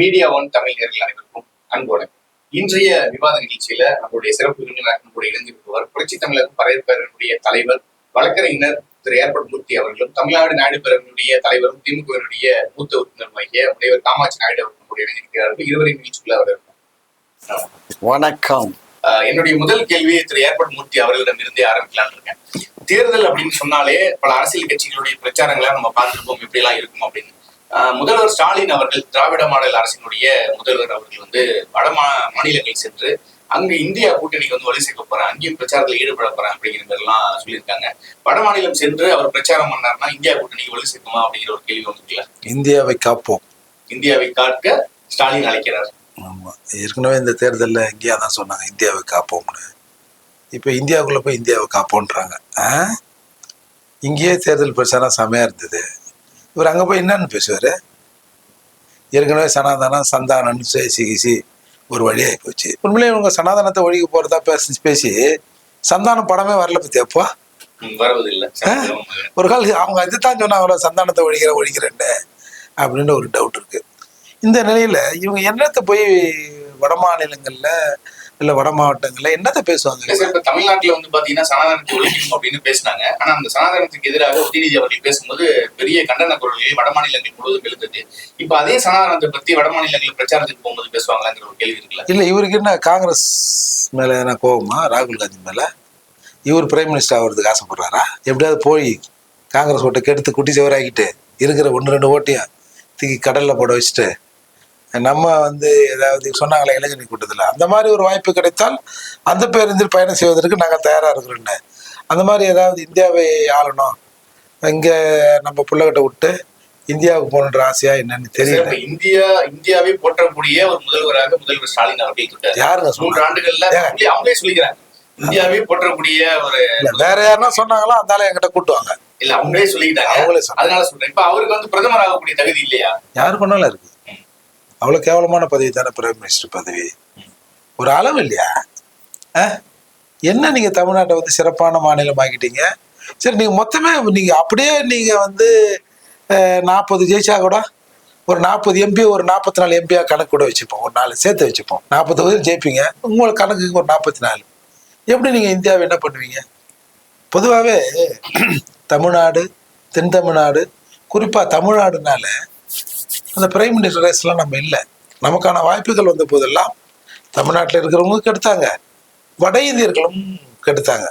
Media one Tamil நேர்கள் அனைவருக்கும் அன்போடு இன்றைய விவாத நிகழ்ச்சியில நம்மளுடைய சிறப்பு விருந்தினராக நம்முடைய இணைந்திருப்பவர் புரட்சி தமிழக பறையற்பேரனுடைய தலைவர் வழக்கறிஞர் திரு. ஏற்பட் மூர்த்தி அவர்களும் தமிழ்நாடு பேரவனுடைய தலைவரும் திமுகவினுடைய மூத்த உறுப்பினர் ஆகிய உடையவர் காமாட்சி நாயுடு அவர்கள் நம்முடைய இணைந்திருக்கிறார்கள். இருவரின் நிகழ்ச்சிக்குள்ள அவர் வணக்கம். என்னுடைய முதல் கேள்வி திரு. ஏற்பட் மூர்த்தி அவர்களிடம் இருந்தே ஆரம்பிக்கலாம்னு இருக்கேன். தேர்தல் அப்படின்னு சொன்னாலே பல அரசியல் கட்சிகளுடைய பிரச்சாரங்களை நம்ம பார்த்திருப்போம் எப்படி எல்லாம் இருக்கும் அப்படின்னு. முதல்வர் ஸ்டாலின் அவர்கள் திராவிட மாடல் அரசினுடைய முதல்வர் அவர்கள் வந்து வட மா- மாநிலங்கள் சென்று அங்க இந்தியா கூட்டணிக்கு வந்து வலு சேர்க்க போறேன் அங்கேயும் பிரச்சாரத்தில் ஈடுபட போறேன் அப்படிங்கிற மாதிரி எல்லாம் சொல்லியிருக்காங்க. வட மாநிலம் சென்று அவர் பிரச்சாரம் பண்ணாருன்னா இந்தியா கூட்டணிக்கு வலு சேர்க்குமா அப்படிங்கிற ஒரு கேள்வி வந்துருக்குல்ல இந்தியாவை காப்போம். இந்தியாவை காக்க ஸ்டாலின் அழைக்கிறார். ஆமா. ஏற்கனவே இந்த தேர்தலில் இந்தியா தான் சொன்னாங்க இந்தியாவை காப்போம்னு. இப்போ இந்தியாவுக்குள்ள போய் இந்தியாவை காப்போன்றாங்க இங்கேயே தேர்தல் பிரச்சாரம் செமையா இருந்தது. இவர் அங்கே போய் என்னன்னு பேசுவார்? ஏற்கனவே சனாதனம் சந்தானம்னு பேசி கீசி ஒரு வழியாகி போச்சு. உண்மையிலேயே இவங்க சனாதனத்தை ஒழிக்க போகிறதா பேசி பேசி சந்தானம் படமே வரல பத்தி அப்போ? ம், வருவதில்லை. ஒரு கால் அவங்க இதுதான் சொன்னாங்களோ சந்தானத்தை ஒழிக்கிற ஒழிக்கிறேன்னு அப்படின்னு ஒரு டவுட் இருக்கு. இந்த நிலையில இவங்க என்னத்தை போய் வட மாநிலங்கள்ல இல்ல வட மாவட்டங்கள்ல என்னத்தை பேசுவாங்க? சார் இப்ப தமிழ்நாட்டுல வந்து பாத்தீங்கன்னா சனாதனத்தை ஒழிக்கணும் அப்படின்னு பேசினாங்க. ஆனா அந்த சனாதனத்துக்கு எதிராக உதயநிதி அவர்கள் பேசும்போது பெரிய கண்டன குரல்கள் வட மாநிலங்கள் முழுவதும் எழுந்தது இப்ப அதே சனாதனத்தை பத்தி வட மாநிலங்களில் பிரச்சாரத்துக்கு போகும்போது பேசுவாங்களாங்கிற ஒரு கேள்வி இருக்குல்ல? இல்ல இவருக்கு என்ன காங்கிரஸ் மேல என்ன கோவமா? ராகுல் காந்தி மேல? இவர் பிரைம் மினிஸ்டர் ஆகிறதுக்கு ஆசைப்படுறாரா? எப்படியாவது போய் காங்கிரஸ் ஓட்டை கெடுத்து குட்டி சிவராக்கிட்டு இருக்கிற ஒன்று ரெண்டு ஓட்டையும் தூக்கி கடல்ல போட வச்சுட்டு நம்ம வந்து ஏதாவது சொன்னாங்களே இளைஞர் கூட்டத்தில்? அந்த மாதிரி ஒரு வாய்ப்பு கிடைத்தால் அந்த பேருந்தில் பயணம் செய்வதற்கு நாங்கள் தயாராக இருக்கிறோன்னு அந்த மாதிரி ஏதாவது இந்தியாவை ஆளணும். இங்கே நம்ம பிள்ளைகிட்ட விட்டு இந்தியாவுக்கு போகணுன்ற ஆசையா என்னன்னு தெரியல. இந்தியா இந்தியாவை போற்றக்கூடிய ஒரு முதல்வராக முதல்வர் ஸ்டாலின் அவர்கள் தொட்டார் யாருங்க மூன்று ஆண்டுகள்ல அவங்களே சொல்லிக்கிறாங்க. இந்தியாவே போற்றக்கூடிய ஒரு வேற யாருன்னா சொன்னாங்களோ அந்த ஆளை என்கிட்ட கூட்டுவாங்க இல்ல அவங்களே சொல்லிக்கிட்டாங்க. அவங்களே அதனால சொல்றேன். இப்ப அவருக்கு வந்து பிரதமர் ஆகக்கூடிய தகுதி இல்லையா? யாருக்கு ஒன்றாலும் இருக்கு. அவ்வளோ கேவலமான பதவி தானே பிரைம் மினிஸ்டர் பதவி? ஒரு அளவு இல்லையா? ஆ? என்ன நீங்கள் தமிழ்நாட்டை வந்து சிறப்பான மாநிலம் ஆக்கிட்டீங்க சரி நீங்கள் மொத்தமே நீங்கள் அப்படியே நீங்கள் வந்து நாற்பது ஜெயிச்சா கூட ஒரு நாற்பது எம்பி ஒரு நாற்பத்தி நாலு எம்பியாக கணக்கு கூட வச்சுப்போம். ஒரு நாலு சேர்த்து வச்சுப்போம். நாற்பது தொகுதியில் ஜெயிப்பீங்க. உங்களுக்கு கணக்குக்கு ஒரு நாற்பத்தி நாலு எப்படி நீங்கள் இந்தியாவை என்ன பண்ணுவீங்க? பொதுவாகவே தமிழ்நாடு தென் தமிழ்நாடு குறிப்பாக தமிழ்நாடுனால அந்த பிரைம் மினிஸ்டர் ரேஸ்லாம் நம்ம இல்லை. நமக்கான வாய்ப்புகள் வந்த போதெல்லாம் தமிழ்நாட்டில் இருக்கிறவங்க கெடுத்தாங்க. வட இந்தியர்களும் கெடுத்தாங்க.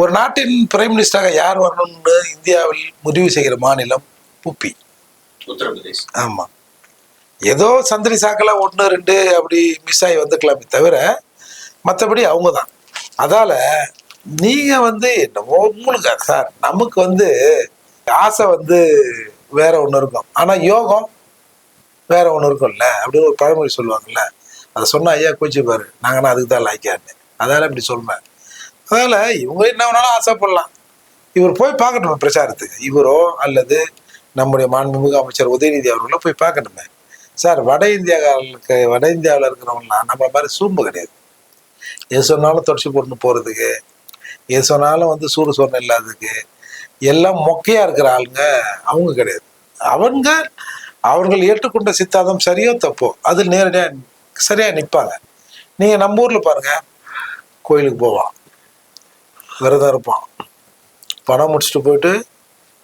ஒரு நாட்டின் பிரைம் மினிஸ்டராக யார் வரணும்னு இந்தியாவில் முடிவு செய்கிற மாநிலம் உப்பி. உத்தரப்பிரதேஷ். ஆமாம் ஏதோ சந்திரி சாக்கில் ஒன்று ரெண்டு அப்படி மிஸ் ஆகி வந்துக்கலாமே தவிர மற்றபடி அவங்க தான் அதால் நீங்கள் வந்து என்னமோ உங்களுக்கு சார். நமக்கு வந்து ஆசை வந்து வேற ஒன்று இருக்கும். ஆனால் யோகம் வேற ஒன்று இருக்கும்ல அப்படின்னு ஒரு பழமொழி சொல்லுவாங்கல்ல. அதை சொன்னா ஐயா கோச்சிப்பாரு நாங்கன்னா அதுக்கு தான் லாய்க்கான்னு. அதால இப்படி சொல்றேன் அதனால இவங்க என்ன வேணாலும் ஆசைப்படலாம். இவர் போய் பார்க்கணும் பிரச்சாரத்துக்கு. இவரோ அல்லது நம்முடைய மாண்புமிகு அமைச்சர் உதயநிதி அவர்களோ போய் பார்க்கணுமே சார் வட இந்தியாக்காரர்களுக்கு வட இந்தியாவில் இருக்கிறவங்களாம் நம்ம மாதிரி சூம்பு கிடையாது. எது சொன்னாலும் தொடச்சி போட்டு போகிறதுக்கு எது சொன்னாலும் வந்து சூடு சொன்ன இல்லாததுக்கு எல்லாம் மொக்கையா இருக்கிற ஆளுங்க அவங்க கிடையாது. அவங்க அவர்கள் ஏற்றுக்கொண்ட சித்தாந்தம் சரியோ தப்போ அதில் நேரடியாக சரியாக நிற்பாங்க நீங்கள் நம்ம ஊரில் பாருங்கள் கோயிலுக்கு போவான். விரதம் இருப்பான். பணம் முடிச்சுட்டு போயிட்டு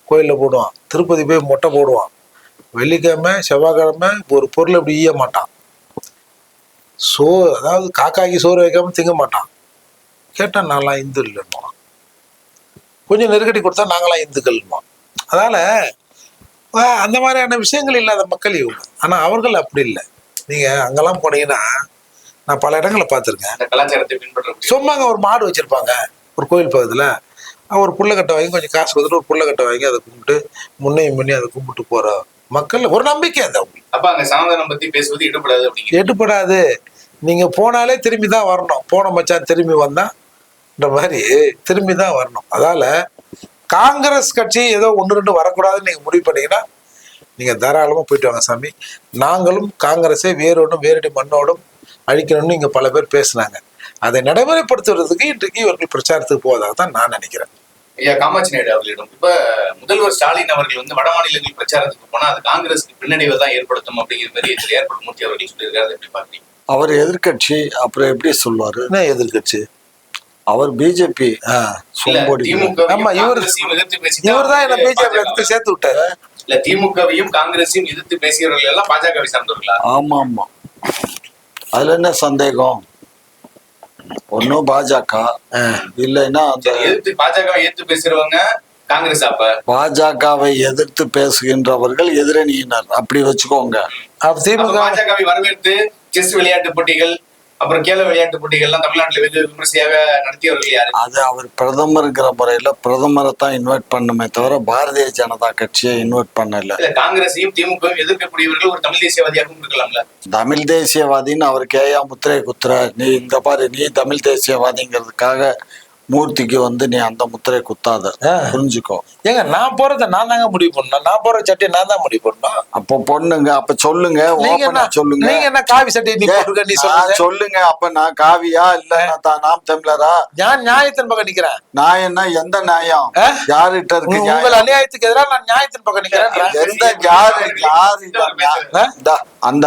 கோயிலில் போடுவான். திருப்பதி போய் மொட்டை போடுவான். வெள்ளிக்கிழமை செவ்வாய்க்கிழமை ஒரு பொருள் அப்படி ஈய மாட்டான். சோ அதாவது காக்காய்க்கு சோறு வைக்காம திங்க மாட்டான். கேட்டால் நான்லாம் இந்து இல்லைன்னு கொஞ்சம் நெருக்கடி கொடுத்தா நாங்களாம் இந்துக்கள்மா அதனால் அந்த மாதிரியான விஷயங்கள் இல்லாத மக்கள் இவங்க. ஆனா அவர்கள் அப்படி இல்லை. நீங்க அங்கெல்லாம் போனீங்கன்னா நான் பல இடங்களை பார்த்துருக்கேன். அந்த கலாச்சாரத்தை பின்பற்றக்கூடிய சும்மாங்க ஒரு மாடு வச்சிருப்பாங்க ஒரு கோயில் பக்கத்துல அவன் ஒரு புள்ளக்கட்டை வாங்கி கொஞ்சம் காசு கொடுத்துட்டு ஒரு புள்ளக்கட்டை வாங்கி அதை கும்பிட்டு முன்னையும் முன்னே அதை கும்பிட்டு போற மக்கள் ஒரு நம்பிக்கை அது அவங்களுக்கு. அப்ப அங்க சனாதனம் பத்தி பேசுவது ஈடுபடாது அப்படிங்கிறது எடுப்படாது நீங்க போனாலே திரும்பி தான் வரணும். போன மச்சான் திரும்பி வந்தான்ற மாதிரி திரும்பி தான் வரணும். அதால காங்கிரஸ் கட்சி ஏதோ ஒன்று ரெண்டு வரக்கூடாதுன்னு நீங்க முடிவு பண்ணீங்கன்னா நீங்க தாராளமா போயிட்டு வாங்க சாமி. நாங்களும் காங்கிரஸை வேரோடும் வேரடி மண்ணோடும் அழிக்கணும்னு இங்க பல பேர் பேசுனாங்க. அதை நடைமுறைப்படுத்துவதற்கு இன்றைக்கு இவர்கள் பிரச்சாரத்துக்கு போவதாக தான் நான் நினைக்கிறேன். ஐயா காமாட்சி நாயுடு அவர்களிடம் இப்ப முதல்வர் ஸ்டாலின் அவர்கள் வந்து வட மாநிலங்கள் பிரச்சாரத்துக்கு போனா அது காங்கிரஸ்க்கு பின்னடைவை தான் ஏற்படுத்தும் அப்படிங்கிற மாதிரி திரு ஏற்படும் மூர்த்தி அவர்கள் சொல்லியிருக்காரு. அதை எப்படி பாக்குறீங்க அவர் எதிர்க்கட்சி அப்புறம் எப்படி சொல்லுவாரு? என்ன எதிர்கட்சி அவர் பிஜேபி ஆமா, இவரு- இவர் தான் என்ன பிஜேபி எடுத்து சேர்த்து விட்டாரு. இல்ல திமுகவையும் காங்கிரஸையும் எதிர்த்து பேசியவர்கள் எல்லாம் பாஜகவை சார்ந்தவர்களா? ஆமா ஆமா அதுல என்ன சந்தேகம்? ஒன்னும் பாஜக இல்லைன்னா எதிர்த்து பாஜகவை எதிர்த்து பேசுறவங்க காங்கிரஸ் அப்ப? பாஜகவை எதிர்த்து பேசுகின்றவர்கள் எதிரணியினர். அப்படி வச்சுக்கோங்க. திமுக பாஜகவை வரவேற்று செஸ் விளையாட்டு போட்டிகள் அப்புறம் கேல விளையாட்டு போட்டிகள் எல்லாம் தமிழ்நாட்டுல வெகு விமர்சையாக நடத்தியவர்கள் யாரு? அது அவர் பிரதமருங்கிற முறையில பிரதமரை தான் இன்வைட் பண்ணுமே தவிர பாரதிய ஜனதா கட்சியை இன்வைட் பண்ணல. இல்ல காங்கிரஸையும் திமுகவும் எதிர்க்கக்கூடியவர்கள் ஒரு தமிழ் தேசியவாதியாகவும் இருக்கலாம்ல? தமிழ் தேசியவாதின்னு அவருக்கு ஏயா முத்திரை குத்துற நீ இந்த பாரு நீ தமிழ் தேசியவாதிங்கிறதுக்காக மூர்த்திக்கு வந்து நீ அந்த முத்திரை குத்தாத. புரிஞ்சுக்கோ. ஏங்க நான் போறத நான் தாங்க முடிவு பண்ணணும். நான் போற சட்டையை நான் தான் முடிவு பண்ணணும். அப்போ பொண்ணுங்க அப்ப சொல்லுங்க. நீங்க ஓப்பனா என்ன சொல்லுங்க? நீங்க என்ன காவி சட்டையை நீ போட்டுருக்க நீ சொல்லுங்க. சொல்லுங்க அப்ப நான் காவியா? இல்ல நாம் தமிழரா? நான் நியாயத்தின் பக்கம் நிக்கிறேன். நான் என்ன எந்த நியாயம்? யாருகிட்ட இருக்கு உங்கள் அநியாயத்துக்கு எதிராக நான் நியாயத்தின் பக்கம் நிக்கிறேன். எந்த யாரு யாரு அந்த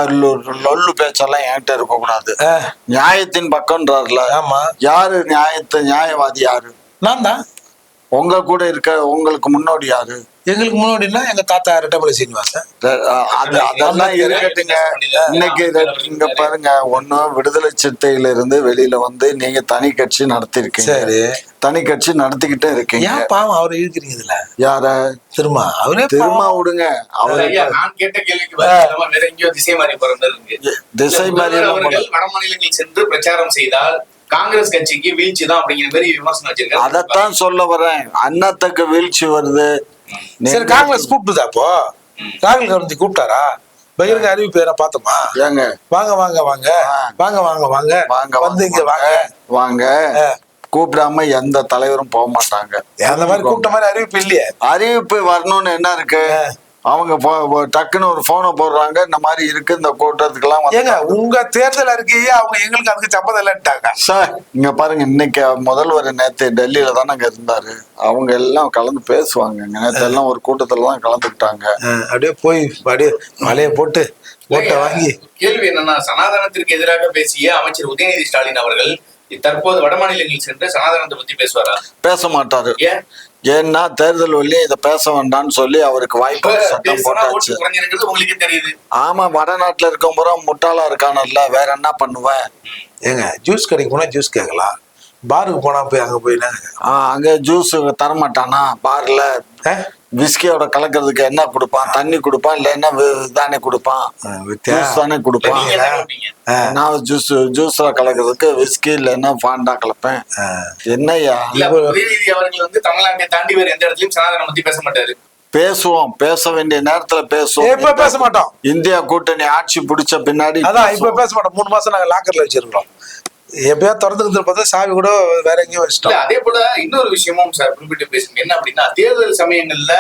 லொல்லு பேச்செல்லாம் என்கிட்ட இருக்க கூடாது நியாயத்தின் பக்கம்ன்றாருல. ஆமா. யாரு நியாயத்தை நியாயவாதி? யாரு? நான் தான். உங்க கூட இருக்க உங்களுக்கு முன்னோடி யாரு? எங்களுக்கு முன்னாடினா எங்க தாத்தா ரெட்டமலை சீனிவாசன். அதெல்லாம் இருக்கட்டுங்க. இன்னைக்கு இங்க பாருங்க. ஒண்ணு விடுதலை சிறுத்தையில இருந்து வெளியில வந்து நீங்க தனி கட்சி நடத்திருக்கீங்க. சரி. தனி கட்சி நடத்திக்கிட்டே இருக்கீங்க. ஏன் பாவம் அவரை இழுக்கிறீங்க இதுல? யார? திரும்ப அவரே திரும்ப விடுங்க. அவரு நான் கேட்ட கேள்விக்கு திசை இருக்கு. திசை மாதிரி முதல்வர் எல்லாம் அவர்கள் வட மாநிலங்களில் சென்று பிரச்சாரம் செய்தால் காங்கிரஸ் கட்சிக்கு வீழ்ச்சி தான் அப்படிங்கிற மாதிரி விமர்சனம் வச்சிருக்காரு. அதத்தான் சொல்ல வரேன் அன்னத்துக்கு வீழ்ச்சி வருது. சரி காங்கிரஸ் கூப்பிட்டுதா அப்போ ராகுல் காந்தி கூப்பிட்டாரா? பகிரங்க அறிவிப்பு எதனா பார்த்தோமா? ஏங்க. வாங்க வாங்க வாங்க. வாங்க வாங்க வாங்க. வாங்க வந்து இங்க வாங்க. வாங்க. கூப்பிடாம எந்த தலைவரும் போக மாட்டாங்க. அந்த மாதிரி கூப்பிட்ட மாதிரி அறிவிப்பு இல்லையே? அறிவிப்பு வரணும்னு என்ன இருக்கு? அவங்க டக்குன்னு ஒரு போனை போடுறாங்க. இந்த மாதிரி இருக்கு இந்த கூட்டத்துக்கெல்லாம் ஏங்க உங்க தேர்தல் அறிக்கையே அவங்க எங்களுக்கு அதுக்கு சம்மதம் இல்லைன்ட்டாங்க. சார் இங்க பாருங்க இன்னைக்கு முதல்வர் நேத்து டெல்லியில தானங்க இருந்தாரு. அவங்க எல்லாம் கலந்து பேசுவாங்க. நேத்து எல்லாம் ஒரு கூட்டத்துல தான் கலந்துக்கிட்டாங்க. அப்படியே போய் அப்படியே மலையை போட்டு ஓட்டை வாங்கி. கேள்வி என்னன்னா சனாதனத்திற்கு எதிராக பேசிய அமைச்சர் உதயநிதி ஸ்டாலின் அவர்கள் தற்போது வட மாநிலங்களில் சென்று சனாதனத்தை பத்தி பேசுவாரா? பேச மாட்டாரு. ஏன்னா தேர்தல் வழி இதை பேச வேண்டாம்னு சொல்லி அவருக்கு வாய்ப்பு சட்டம் போட்டாச்சு. ஆமா வடநாட்டுல இருக்க முறை முட்டாளா இருக்கானல்ல வேற என்ன பண்ணுவேன்? ஏங்க ஜூஸ் கடைக்கு போனா ஜூஸ் கேட்கலாம். பாருக்கு போனா போய் அங்க போய் அங்க ஜூஸ் தரமாட்டானா? பார்ல ஆ? விஸ்கியோட கலக்கிறதுக்கு என்ன கொடுப்பான்? தண்ணி கொடுப்பான் இல்லைன்னா தானே கொடுப்பான்? ஜூஸ் தானே கொடுப்பான். நான் ஜூஸ் ஜூஸ்ல கலக்கிறதுக்கு விஸ்கி இல்லைன்னா ஃபாண்டா கலப்பேன். உதயநிதி அவர்கள் வந்து தமிழ்நாட்டை தாண்டி வேற எந்த இடத்துலயும் சனாதனம் பத்தி பேச மாட்டாரு. பேசுவோம் பேச வேண்டிய நேரத்துல இப்ப பேசுவோம் பேச மாட்டோம்? இந்தியா கூட்டணி ஆட்சி பிடிச்ச பின்னாடி அதான் இப்ப. பேச மாட்டோம். மூணு மாசம் நாங்க லாக்கர்ல வச்சிருக்கோம் எப்பயா திறந்துக்கிட்டு பார்த்தா சாவி கூட வேற எங்கேயும் வச்சிட்டோம். அதே போல இன்னொரு விஷயமும் சார் குறிப்பிட்டு பேசுங்க என்ன அப்படின்னா தேர்தல் சமயங்கள்ல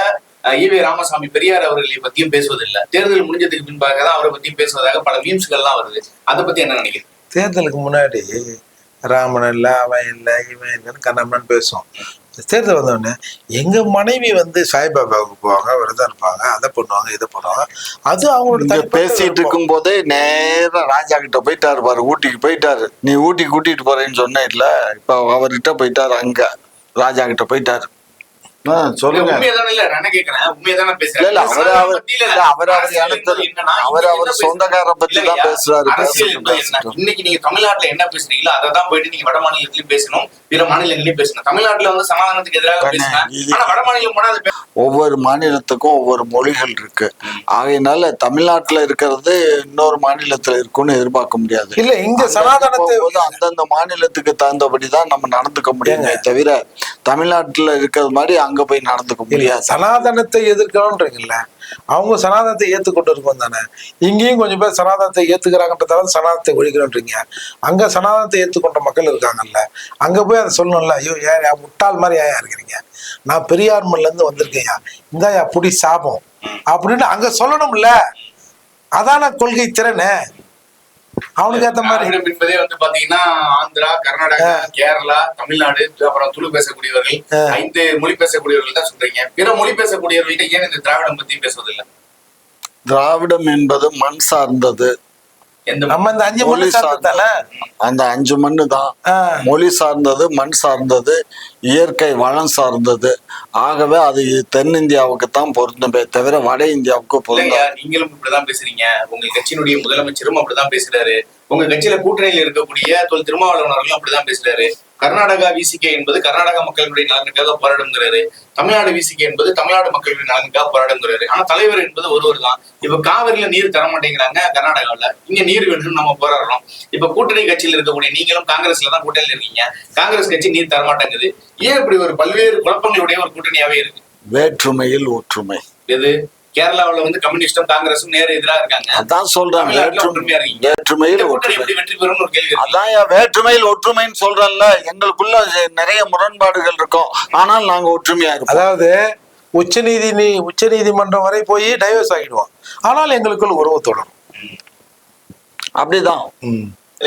ஈவே ராமசாமி பெரியார் அவர்களை பத்தியும் பேசுவதில்லை. தேர்தல் முடிஞ்சதுக்கு பின்பாக தான் அவரை பத்தியும் பேசுவதாக பல மீம்ஸ்கள்லாம் வருது. அதை பத்தி என்ன நினைக்கிறீங்க? தேர்தலுக்கு முன்னாடி ராமன் இல்ல அவன் இல்ல இவன் இல்லைன்னு கண்ணம்மன் பேசுவோம். தேர்தல் வந்தோடனே எங்க மனைவி வந்து சாய்பாபாவுக்கு போவாங்க விரதம் இருப்பாங்க அதை பண்ணுவாங்க இதை பண்ணுவாங்க. அது அவங்களோட பேசிட்டு. இருக்கும் போதே நேரா ராஜா கிட்ட போயிட்டாரு பாரு ஊட்டிக்கு போயிட்டாரு. நீ ஊட்டி கூட்டிட்டு போறேன்னு சொன்ன இல்ல இப்ப அவர்கிட்ட போயிட்டாரு அங்க ராஜா கிட்ட போயிட்டாரு. சொல்லுங்க. அவர் அவர் சொந்தக்காரரை பத்தி? தான் பேசுறாரு. இன்னைக்கு நீங்க தமிழ்நாட்டுல என்ன பேசுறீங்களோ அதை தான் போயிட்டு நீங்க வட மாநிலத்திலயும் பேசணும் பிற மாநிலங்களையும் பேசணும். தமிழ்நாட்டுல வந்து சமாதானத்துக்கு எதிராக வட மாநிலம் போனா அது ஒவ்வொரு மாநிலத்துக்கும் ஒவ்வொரு மொழிகள் இருக்கு. ஆகையினால தமிழ்நாட்டுல இருக்கிறது இன்னொரு மாநிலத்துல இருக்கும்னு எதிர்பார்க்க முடியாது. இல்ல இங்க சனாதனத்தை அந்தந்த மாநிலத்துக்கு தகுந்தபடிதான் நம்ம நடந்துக்க முடியுமே தவிர தமிழ்நாட்டுல இருக்கிறது மாதிரி அங்க போய் நடந்துக்க முடியாது. சனாதனத்தை எதிர்க்கணும்ன்றீங்கல்ல அவங்க சனாதனத்தை ஏத்துக்கொண்டு இருக்கும் தானே? இங்கேயும் கொஞ்சம் பேர் சனாதனத்தை ஏத்துக்கிறாங்கன்றதால சனாதனத்தை ஒழிக்கிறோன்றீங்க. அங்க சனாதனத்தை ஏத்துக்கொண்ட மக்கள் இருக்காங்கல்ல. அங்க போய் அதை சொல்லணும்ல. ஐயோ ஏன் ஏன் முட்டாள் மாதிரி ஏன் இருக்கிறீங்க? நான் பெரியார்மல்ல இருந்து வந்திருக்கேன்யா இந்தாயா புடி சாபம். அப்படின்னு அங்க சொல்லணும்ல. அதான கொள்கை திறனே. அவனுக்கு ஏத்த மாதிரி. என்பதே வந்து பாத்தீங்கன்னா ஆந்திரா கர்நாடகா கேரளா தமிழ்நாடு அப்புறம் துளு பேசக்கூடியவர்கள் ஐந்து மொழி பேசக்கூடியவர்கள் தான் சொல்றீங்க. பிற மொழி பேசக்கூடியவர்கள்ட்ட ஏன் இந்த திராவிடம் பத்தி பேசுவதில்லை? திராவிடம் என்பது மண் சார்ந்தது. நம்ம இந்த அஞ்சு மொழி மொழி சார்ந்தது தானே? அந்த அஞ்சு மண்ணு தான். மொழி சார்ந்தது மண் சார்ந்தது இயற்கை வளம் சார்ந்தது. ஆகவே அது தென்னிந்தியாவுக்கு தான் பொருந்துமே தவிர வட இந்தியாவுக்கு பொருந்தாது. நீங்களும் இப்படிதான் பேசுறீங்க. உங்க கட்சியினுடைய முதலமைச்சரும் அப்படிதான் பேசுறாரு. உங்க கட்சியில கூட்டணியில் இருக்கக்கூடிய தொல் திருமாவளவன் அவர்களும் அப்படிதான் பேசுறாரு. கர்நாடகா விசிகே என்பது கர்நாடகா மக்களுடைய நலனுக்காக போராடுங்கிறாரு. தமிழ்நாடு விசிகே என்பது தமிழ்நாடு மக்களுடைய நலனுக்காக போராடுங்கிறாரு. ஆனா தலைவர் என்பது ஒருவர் தான் இப்ப காவிரியில நீர் தர மாட்டேங்கிறாங்க கர்நாடகாவுல. இங்க நீர் வேணும்னு நம்ம போராடுறோம். இப்ப கூட்டணி கட்சியில் இருக்கக்கூடிய நீங்களும் காங்கிரஸ்ல தான் கூட்டணியில் இருக்கீங்க. காங்கிரஸ் கட்சி நீர் தர மாட்டேங்குது. ஏன் இப்படி ஒரு பல்வேறு குழப்பங்களுடைய ஒரு கூட்டணியாவே இருக்கு? வேற்றுமையில் ஒற்றுமை. எது? கேரளாவுல வந்து கம்யூனிஸ்டும் காங்கிரஸும் நேர எதிரா இருக்காங்க. அதான் இருக்கீங்க. வேற்றுமையில் ஒற்றுமை. எப்படி வெற்றி பெறும்னு ஒரு கேள்வி இருக்கு. அதான் வேற்றுமையில் ஒற்றுமைன்னு சொல்றேன்ல எங்களுக்குள்ள நிறைய முரண்பாடுகள் இருக்கும். ஆனால் நாங்க ஒற்றுமையா இருப்போம். அதாவது உச்சநீதி நீ உச்ச நீதிமன்றம் வரை போய் டைவர்ஸ் ஆகிடுவோம் ஆனால் எங்களுக்குள் உறவு தொடரும். அப்படிதான்.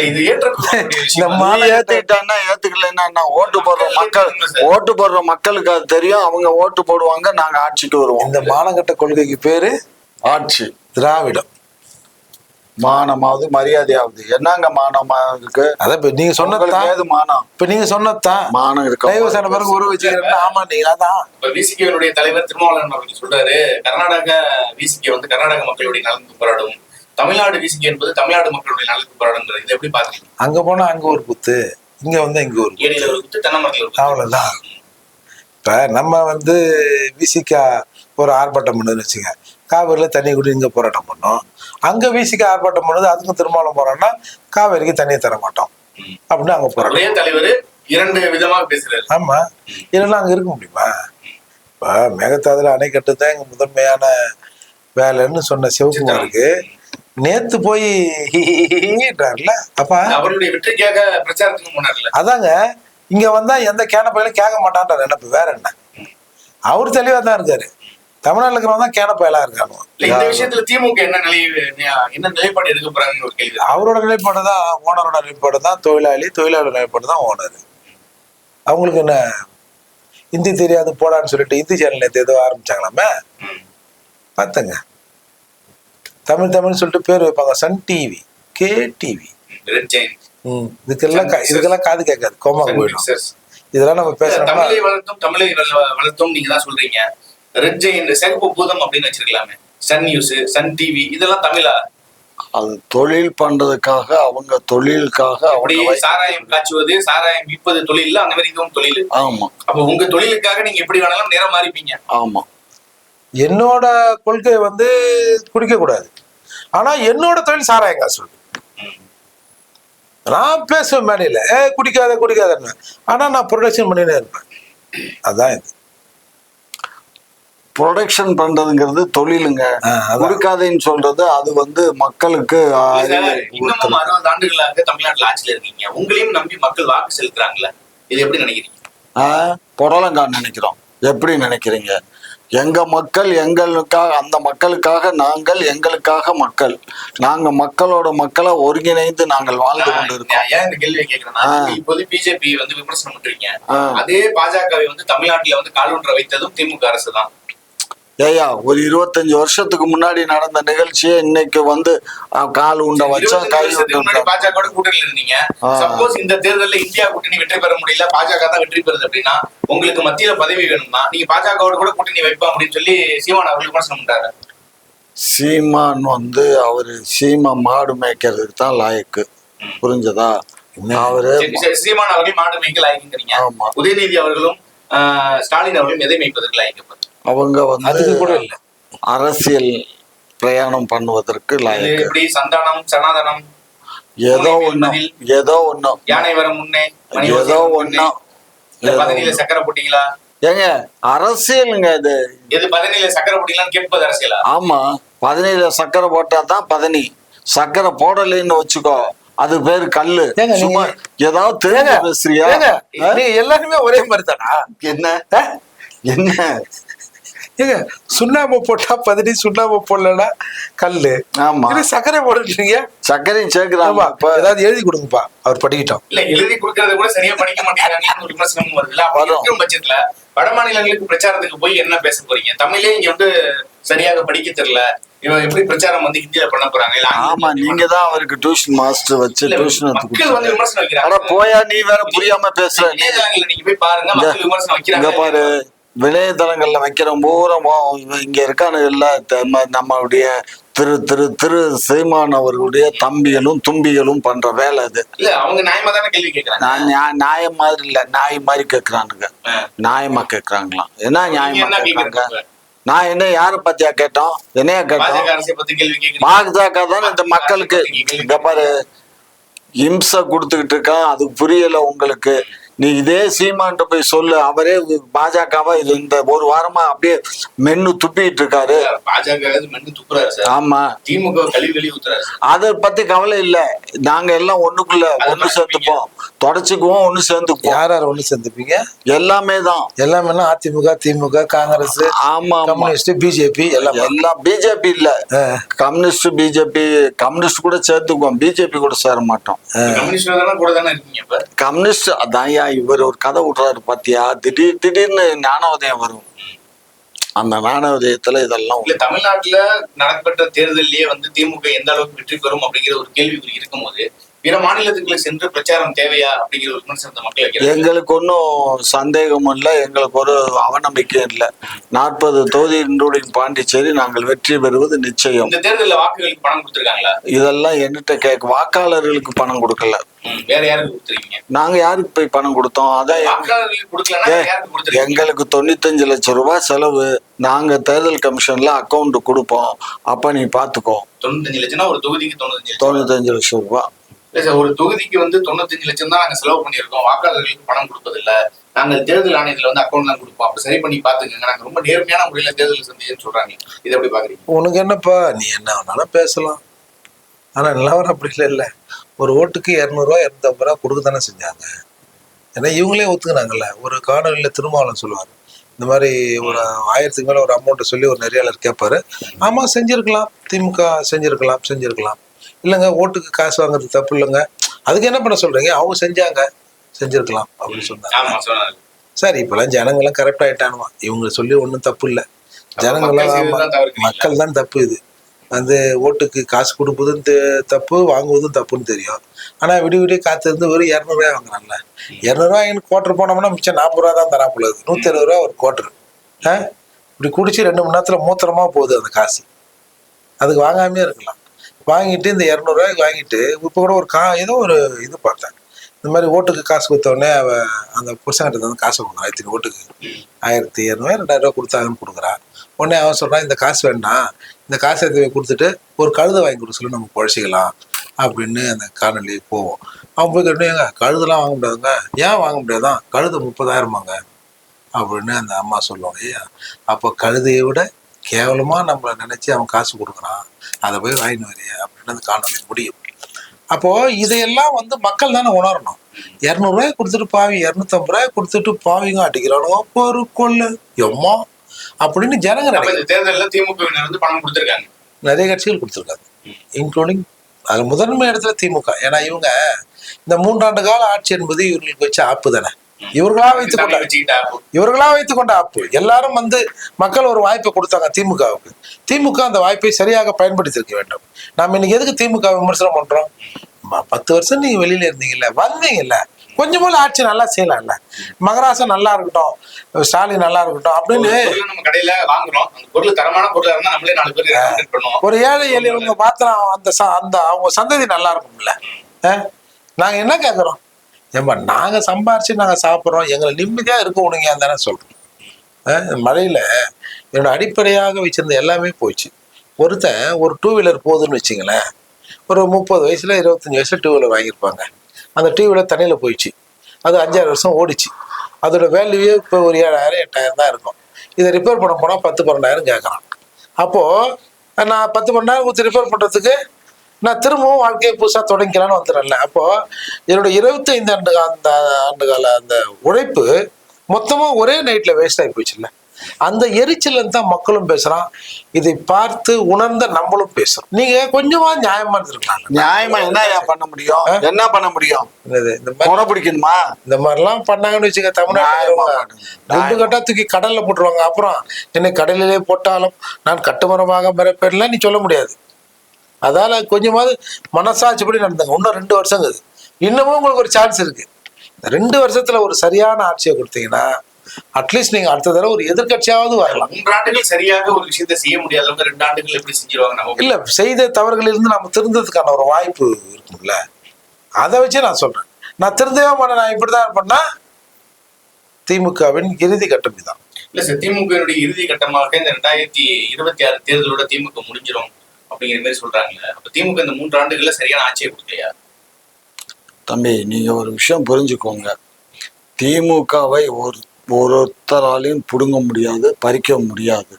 இது ஏத்துக்கிட்டான்னா ஏத்துக்கலைன்னா? ஓட்டு போடுற மக்கள் ஓட்டு போடுற மக்களுக்கு அது தெரியும் அவங்க ஓட்டு போடுவாங்க நாங்க ஆட்சிக்கு வருவோம். இந்த மானகட்ட கொள்கைக்கு பேரு ஆட்சி திராவிடம். மானமாவது மரியாதையாவது. என்னங்க மானமா இருக்கு அதான் இப்ப நீங்க சொன்னதான் ஏது மானம்? இப்ப நீங்க சொன்னதான் மானம் டைவர்ஸ் ஆன பிறகு இருக்க உறவு வச்சுக்கிறேன் ஆமா நீங்க அதான். இப்ப விசிகேனுடைய தலைவர் திருமாவளவன் அவர்கள் சொல்றாரு கர்நாடக விசிகே வந்து கர்நாடக மக்களுடைய நலனுக்கு போராடும் தமிழ்நாடு விசிகே என்பது தமிழ்நாடு மக்களுடைய நலனுக்கு போராடுங்கிறது இதை எப்படி பாக்குறீங்க அங்க போனா அங்க ஒரு குத்து இங்க வந்து இங்க ஒரு ஏடியில ஒரு குத்து தென்னை மரத்துல ஒரு குத்து. அவ்வளவுதான். இப்ப நம்ம வந்து விசிகா ஒரு ஆர்ப்பாட்டம் பண்ணுதுன்னு வச்சுங்க. காவிரியில தண்ணி குடி இங்க போராட்டம் பண்ணோம். அங்க விசிகா ஆர்ப்பாட்டம் பண்ணுது அதுக்கும் திருமாவளம் போறோம்னா காவிரிக்கு தண்ணி தர மாட்டோம். அப்படின்னு அங்க போராட்டம் தலைவர் இரண்டு விதமா பேசுறாரு. ஆமா. இல்லைன்னா அங்க இருக்க முடியுமா? இப்ப மேகதாதுல அணை கட்டுதான் எங்க முதன்மையான வேலைன்னு சொன்ன சிவகுமாருக்கு. நேத்து போய் அப்ப அவருடைய வெற்றிக்காக பிரச்சாரத்துக்கு முன்னாடில அதாங்க இங்க வந்தா எந்த கேன பயிலும் கேட்க மாட்டான்ற நினைப்பு வேற என்ன? அவர் தெளிவா தான் இருக்காரு. தமிழ்நாட்டுல இருக்கிறவங்க தான் கேன பயலா இருக்காங்க இந்த விஷயத்துல திமுக என்ன நிலை என்ன நிலைப்பாடு எடுக்க கேள்வி. அவரோட நிலைப்பாடு தான் ஓனரோட நிலைப்பாடு தான் தொழிலாளி தொழிலாளர் நிலைப்பாடு தான் ஓனர். அவங்களுக்கு என்ன ஹிந்தி தெரியாது போடான்னு சொல்லிட்டு ஹிந்தி சேனல் நேற்று ஏதோ ஆரம்பிச்சாங்களாமே. பார்த்தங்க. தமிழ் தமிழ் சொல்லிட்டு பேர் வைப்பாங்க. Sun TV K TV red giant இதுக்கெல்லாம் இதுக்கெல்லாம் காது கேட்காது. கோமா போயிடும். இதெல்லாம் நம்ம பேசுறோம்னா தமிழை வளர்த்தும் தமிழை வள- வளர்த்தும் நீங்க தான் சொல்றீங்க. ரெட் ஜெயின் சிறப்பு பூதம் அப்படின்னு வச்சிருக்கலாமே. சன் நியூஸ் சன் டிவி இதெல்லாம் தமிழா? அது தொழில் பண்றதுக்காக அவங்க தொழிலுக்காக அப்படி அவங்க வை- சாராயம் காய்ச்சுவது சாராயம் விற்பது தொழில் அந்த மாதிரி இதுவும் தொழில். ஆமா. அப்ப உங்க தொழிலுக்காக நீங்க எப்படி வேணாலும் நேரம் மாறிப்பீங்க. ஆமா. என்னோட கொள்கை வந்து குடிக்க கூடாது. ஆனா என்னோட தொழில் சாராயம் காசு. நான் பேசுவேன் மேடையில ஏ குடிக்காத குடிக்காதன்னு. ஆனா நான் ப்ரொடக்ஷன் பண்ணினே இருப்பேன். அதான் இது. ப்ரொடக்ஷன் பண்றதுங்கிறது தொழிலுங்க. கொடுக்காதேன்னு சொல்றது அது வந்து மக்களுக்கு இன்னமும். அறுபது ஆண்டுகளாக தமிழ்நாட்டுல ஆட்சியில இருக்கீங்க. உங்களையும் நம்பி மக்கள் வாக்கு செலுத்துறாங்கல்ல. இது எப்படி நினைக்கிறீங்க? ஆ, புடலங்காய் நினைக்கிறோம். எப்படி நினைக்கிறீங்க? எங்க மக்கள் எங்களுக்காக அந்த மக்களுக்காக நாங்கள் எங்களுக்காக மக்கள் நாங்க மக்களோட மக்களை ஒருங்கிணைந்து நாங்கள் வாழ்ந்து கொண்டு இருக்கோம் ஏன் இந்த கேள்வியை ஆ. நீங்க இப்போது பிஜேபி வந்து விமர்சனம் பண்றீங்க ஆ. அதே பாஜகவை வந்து தமிழ்நாட்டுல வந்து காலூன்ற வைத்ததும் திமுக அரசு தான் ஏயா ஒரு இருபத்தஞ்சு வருஷத்துக்கு முன்னாடி நடந்த நிகழ்ச்சியை இன்னைக்கு வந்து கால் உண்ட வச்சா கை உண்டு. பாஜக கூட்டணியில் இருந்தீங்க. சப்போஸ் இந்த தேர்தல்ல இந்தியா கூட்டணி வெற்றி பெற முடியல பாஜக தான் வெற்றி பெறுது அப்படின்னா உங்களுக்கு மத்தியில பதவி வேணும்னா நீங்க பாஜகவோட கூட கூட்டணி வைப்போம் அப்படின்னு சொல்லி சீமான் அவர்கள் விமர்சனம் பண்றாரு சீமான் வந்து அவரு சீமா மாடு மேய்க்கிறதுக்கு தான் லாயக்கு. புரிஞ்சதா? அவரு சீமான் அவர்கள் மாடு மேய்க்க லாய்க்குங்கிறீங்க. ஆமா. உதயநிதி அவர்களும் ஸ்டாலின் அவர்களும் எதை மேய்ப்பதற்கு லாய்க்கப்பட்டு அவங்க வந்து அதுக்கு கூட இல்லை. அரசியல் பிரயாணம் பண்ணுவதற்கு எப்படி? சந்தானம் சனாதனம் ஏதோ என்பதில் ஏதோ ஒண்ணும் யானை வர முன்னே ஏதோ ஏதோ பதனியில. சக்கரை போட்டீங்களா? ஏங்க அரசியலுங்க இது. எது பதனியில சக்கரை போட்டீங்களான்னு கேட்பது அரசியலா? ஆமா பதினைல சக்கரை போட்டா தான் பதனி. சக்கரை போடலைன்னு வச்சுக்கோ அது பேரு கல்லு. சும்மா ஏதாவது தெரிஞ்ச பேசுறியா? எல்லாருமே ஒரே மாதிரி தானா என்ன என்ன? ஏங்க சுண்ணாம்பு போட்டா பதினி சுண்ணாம்பு போடலன்னா கல்லு. ஆமா. இது சர்க்கரை போடுறீங்க. சர்க்கரையும் இப்ப ஏதாவது எழுதி கொடுங்கப்பா அவர் படிக்கட்டும். இல்ல எழுதி கொடுக்கறது கூட சரியா படிக்க மாட்டேங்கிறாங்கன்னு ஒரு விமர்சனமும் வருதுல்ல. வரும். பட்சத்துல வட மாநிலங்களுக்கு பிரச்சாரத்துக்கு போய் என்ன பேச போறீங்க? தமிழே இங்க வந்து சரியாக படிக்க தெரியல. இவன் எப்படி பிரச்சாரம் வந்து ஹிந்தியில பண்ண போறாங்க? இல்ல ஆமா நீங்க தான் அவருக்கு டியூஷன் மாஸ்டர் வச்சு டியூஷன் மக்கள் வந்து. விமர்சனம் அட வைக்கிறாங்க போயா நீ வேற புரியாம பேசுற. நீங்க போய் பாருங்க. மக்கள் விமர்சனம் வைக்கிறாங்க. பாரு. விளையதளங்கள்ல வைக்கிற பூரமோ இங்க இருக்கானுங்கல்ல நம்ம- நம்மளுடைய திரு திரு திரு சீமான் அவர்களுடைய தம்பிகளும் தும்பிகளும் பண்ற வேலை அது. இல்ல அவங்க நியாயமா தானே கேள்வி கேட்கறாங்க நான் நியா- நியாயம் மாதிரி இல்ல நாய் மாதிரி கேக்குறானுங்க. நியாயமா கேக்குறாங்களாம். என்ன நியாயமா கேட்கறாங்க நான் என்ன யார பத்தியா கேட்டோம்? என்னையா கேட்டோம்? பாஜக தான் இந்த மக்களுக்கு இங்க பாரு இம்சை கொடுத்துக்கிட்டு இருக்கான் அது புரியல உங்களுக்கு. நீ இதே சீமான்ட்ட போய் சொல்லு. அவரே பாஜகவா இது இந்த ஒரு வாரமா அப்படியே மென்னு துப்பிட்டு இருக்காரு. ஆமா. திமுக அத பத்தி கவலை இல்ல. நாங்க எல்லாம் ஒண்ணுக்குள்ள ஒண்ணு சேர்ந்துப்போம் தொடச்சுக்குவோம் ஒண்ணு சேர்ந்துக்குவோம். யார் யார் ஒண்ணு சேர்ந்துப்பீங்க? எல்லாமே தான். எல்லாமே அதிமுக திமுக காங்கிரஸ் ஆமா கம்யூனிஸ்ட் பிஜேபி எல்லாம். எல்லாம் பிஜேபி இல்ல. கம்யூனிஸ்ட் பிஜேபி கம்யூனிஸ்ட் கூட சேர்த்துக்குவோம். பிஜேபி கூட சேர மாட்டோம். கம்யூனிஸ்ட் தானே கூட இவர் ஒரு கதை விட்றாரு பாத்தியா? திடீர் திடீர்னு ஞானோதயம் வரும். அந்த ஞானோதயத்துல இதெல்லாம் இல்ல தமிழ்நாட்டுல நடக்கப்பட்ட தேர்தலிலேயே வந்து திமுக எந்த அளவுக்கு வெற்றி பெறும் அப்படிங்கிற ஒரு கேள்விக்குறி இருக்கும்போது பிற மாநிலத்துக்குள்ள சென்று பிரச்சாரம் தேவையா அப்படிங்கிற ஒரு விமர்சனத்தை மக்கள் எங்களுக்கு ஒன்றும் சந்தேகமும் இல்லை எங்களுக்கு ஒரு அவநம்பிக்கையும் இல்லை. நாற்பது தொகுதியினுடைய பாண்டிச்சேரி நாங்கள் வெற்றி பெறுவது நிச்சயம். இந்த தேர்தலில் வாக்குகளுக்கு பணம் கொடுத்துருக்காங்களா? இதெல்லாம் என்னட்ட கேட்க வாக்காளர்களுக்கு பணம் கொடுக்கல. வேற யாருக்கு கொடுத்துருக்கீங்க? நாங்க யாருக்கு போய் பணம் கொடுத்தோம்? அதான் எங்களுக்கு தொண்ணூத்தஞ்சு லட்சம் ரூபாய் செலவு. நாங்க தேர்தல் கமிஷன்ல அக்கௌண்ட் கொடுப்போம். அப்ப நீ பாத்துக்கோ. தொண்ணூத்தஞ்சு லட்சம்னா ஒரு தொகுதிக்கு தொண்ணூத்தஞ்சு லட்சம் தொண்ணூத்தஞ்சு லட்சம் ரூபாய். இல்ல சார் ஒரு தொகுதிக்கு வந்து தொண்ணூத்தஞ்சு லட்சம் தான் நாங்க செலவு பண்ணியிருக்கோம். வாக்காளர்களுக்கு பணம் கொடுப்பதில்ல. நாங்கள் தேர்தல் ஆணையத்தில் வந்து அக்கௌண்ட் தான் கொடுப்போம். அப்ப சரி பண்ணி பாத்துக்கோங்க நாங்க ரொம்ப நேர்மையான முறையில தேர்தல் சந்திச்சுன்னு சொல்றாங்க. இதை எப்படி பாக்குறீங்க? உனக்கு என்னப்பா? நீ என்ன வேணாலும் பேசலாம். ஆனா நிலவரம் அப்படி இல்லை இல்லை. ஒரு ஓட்டுக்கு இரநூறுவா இரநூத்தம்பது ரூபா கொடுக்க தானே செஞ்சாங்க. ஏன்னா இவங்களே ஒத்துக்கினாங்கல்ல. ஒரு காணொலியில் திருமாவளம் சொல்லுவார். இந்த மாதிரி ஒரு ஆயிரத்துக்கு மேலே ஒரு அமௌண்ட்டை சொல்லி ஒரு நெறியாளர் கேட்பாரு ஆமாம் செஞ்சிருக்கலாம். திமுக செஞ்சிருக்கலாம் செஞ்சிருக்கலாம். இல்லைங்க ஓட்டுக்கு காசு வாங்குறது தப்பு இல்லைங்க. அதுக்கு என்ன பண்ண சொல்றீங்க? அவங்க செஞ்சாங்க செஞ்சிருக்கலாம் அப்படின்னு சொன்னாங்க. சரி இப்பெல்லாம் ஜனங்கள்லாம் கரெக்ட் ஆயிட்டானுமா இவங்க சொல்லி ஒன்றும் தப்பு இல்லை. ஜனங்கள்லாம்? மக்கள் தான் தப்பு இது. வந்து ஓட்டுக்கு காசு கொடுப்பதும் தெ- தப்பு வாங்குவதும் தப்புன்னு தெரியும். ஆனா விடிய விடிய காத்து இருந்து வெறும் இரநூறுவா வாங்குறான்ல. இரநூறுவா கோட்டர் போனோம்னா மிச்சம் நாற்பது ரூபா தான் தரா போல நூத்தி அறுபது ரூபா ஒரு ஆ? இப்படி குடிச்சு ரெண்டு மணி நேரத்துல மூத்திரமா போகுது அந்த காசு. அதுக்கு வாங்காமே இருக்கலாம். வாங்கிட்டு இந்த இரநூறுவாய்க்கு வாங்கிட்டு இப்போ கூட ஒரு கா ஏதோ ஒரு இது பார்த்தேன் இந்த மாதிரி ஓட்டுக்கு காசு கொடுத்தோடனே அவ அந்த புருஷன்கிட்ட வந்து காசு கொடுக்குறான் ஆயிரத்தி ஓட்டுக்கு. ஆயிரத்தி இரநூறுவா ரெண்டாயிரம் ரூபா கொடுத்தாங்கன்னு கொடுக்குறான் உடனே அவன் சொல்கிறான் இந்த காசு வேண்டாம். இந்த காசை எடுத்து கொடுத்துட்டு ஒரு கழுதை வாங்கி கொடுக்க சொல்லி நம்ம குழச்சிக்கலாம் அப்படின்னு அந்த காணொலி போவோம். அவன் போய் கேட்டு கழுதெல்லாம் வாங்க முடியாதுங்க. ஏன் வாங்க முடியாதான் கழுது முப்பதாயிரமாங்க. அப்படின்னு அந்த அம்மா சொல்லுவாங்க ஐயா அப்போ கழுதையை விட கேவலமா நம்மளை நினைச்சு அவன் காசு கொடுக்குறான். அதை போய் வாங்கிட்டு வரையா? அப்படின்னு அந்த காணொலி முடியும். அப்போ இதையெல்லாம் வந்து மக்கள் தானே உணரணும். இரநூறுவாய் கொடுத்துட்டு பாவி இரநூத்தம்பது ரூபாய் கொடுத்துட்டு பாவிங்க அடிக்கிறானோ? ஒரு கொள்ளு எம்மா? அப்படின்னு ஜனங்க தேர்தலில் திமுகவினர் வந்து பணம் கொடுத்துருக்காங்க. நிறைய கட்சிகள் கொடுத்துருக்காங்க. இன்க்ளூடிங் அதுல முதன்மை இடத்துல திமுக. ஏன்னா இவங்க இந்த மூன்றாண்டு கால ஆட்சி என்பது இவர்களுக்கு வச்ச ஆப்பு தானே. இவர்களா வைத்துக் கொண்ட இவர்களா வைத்துக் கொண்ட ஆப்பு. எல்லாரும் வந்து மக்கள் ஒரு வாய்ப்பை கொடுத்தாங்க திமுகவுக்கு. திமுக அந்த வாய்ப்பை சரியாக பயன்படுத்தி இருக்க வேண்டும். நாம இன்னைக்கு எதுக்கு திமுக விமர்சனம் பண்றோம்? பத்து வருஷம் நீங்க வெளியில இருந்தீங்கல்ல வந்தீங்கல்ல. கொஞ்சம் போல ஆட்சி நல்லா செய்யலாம்ல. மகராசன் நல்லா இருக்கட்டும் ஸ்டாலின் நல்லா இருக்கட்டும் அப்படின்னு நம்ம கடையில வாங்குறோம். அந்த பொருள் தரமான பொருளா இருந்தா நம்மளே நாலு பேர் recommend பண்ணுவோம். ஒரு ஏழை எளியவங்க பார்த்தா அந்த அந்த அவங்க சந்ததி நல்லா இருக்கும்ல? நாங்க என்ன கேட்குறோம் ஏம்மா நாங்கள் சம்பாரிச்சு நாங்கள் சாப்பிட்றோம். எங்களை நிம்மதியாக இருக்க விடுங்க தானே சொல்கிறோம் ஆ? மழையில என்னோட அடிப்படையாக வச்சுருந்த எல்லாமே போச்சு. ஒருத்தன் ஒரு டூ வீலர் போகுதுன்னு வச்சுங்களேன். ஒரு முப்பது வயசில் இருபத்தஞ்சி வயசில் டூ வீலர் வாங்கியிருப்பாங்க. அந்த டூ வீலர் தண்ணியில் போயிடுச்சு. அது அஞ்சாறு வருஷம் ஓடிச்சு. அதோட வேல்யூவே இப்போ ஒரு ஏழாயிரம் எட்டாயிரம் தான் இருக்கும். இதை ரிப்பேர் பண்ண போனால் பத்து பன்னெண்டாயிரம் கேட்குறான். அப்போது நான் பத்து பன்னெண்டாயிரம் ஊற்றி ரிப்பேர் பண்ணுறதுக்கு நான் திரும்பவும் வாழ்க்கையை புதுசாக தொடங்கிக்கலான்னு வந்துடுறேன்ல. அப்போது என்னோட இருபத்தைந்து ஆண்டு அந்த ஆண்டு கால அந்த உழைப்பு மொத்தமாக ஒரே நைட்டில் வேஸ்ட் ஆகி போச்சுல்ல அந்த எரிச்சல் தான் மக்களும் பேசுறான். இதை பார்த்து உணர்ந்த நம்மளும் பேசுறோம். நீங்க கொஞ்சமா நியாயமா இருந்திருக்கலாம் நியாயமா என்ன பண்ண முடியும்? என்ன பண்ண முடியும்? இந்த மாதிரி முறை பிடிக்கணுமா? இந்த மாதிரிலாம் பண்ணாங்கன்னு வச்சுக்க தமிழ்நாடு. குண்டு கட்டா தூக்கி கடல்ல போட்டுருவாங்க. அப்புறம் என்னை கடலிலே போட்டாலும் நான் கட்டுமரமாக பிறப்பேன்லாம் நீ சொல்ல முடியாது. அதால கொஞ்சமாவது மனசாட்சிப்படி நடந்தாங்க. இன்னும் ரெண்டு இருக்குது இன்னமும் உங்களுக்கு ஒரு சான்ஸ் இருக்கு. இந்த ரெண்டு வருஷத்துல ஒரு சரியான ஆட்சியை கொடுத்தீங்கன்னா அட்லீஸ்ட் நீங்க அடுத்த தடவை ஒரு எதிர்க்கட்சியாவது வரலாம். மூன்று ஆண்டுகள் சரியாக ஒரு விஷயத்தை செய்ய முடியாதவங்க ரெண்டு ஆண்டுகள் எப்படி செஞ்சிருவாங்க நம்ம? இல்ல செய்த தவறுகள் இருந்து நம்ம திருந்ததுக்கான ஒரு வாய்ப்பு இருக்கும்ல. அதை வச்சு நான் சொல்றேன். நான் திருந்தவே மாட்டேன். நான் இப்படிதான் பண்ணா திமுகவின் இறுதி கட்டம் இதான். இல்ல சார் திமுகவினுடைய இறுதி கட்டமாக இந்த ரெண்டாயிரத்தி இருபத்தி ஆறு தேர்தலோட திமுக முடிஞ்சிரும். அப்படிங்கிற மாதிரி சொல்றாங்கல்ல அப்ப திமுக இந்த மூன்று ஆண்டுகள்ல சரியான ஆட்சியை கொடுக்கலையா? தம்பி நீங்க ஒரு விஷயம் புரிஞ்சுக்கோங்க. திமுகவை ஒரு ஒருத்தராலையும் பிடுங்க முடியாது பறிக்க முடியாது.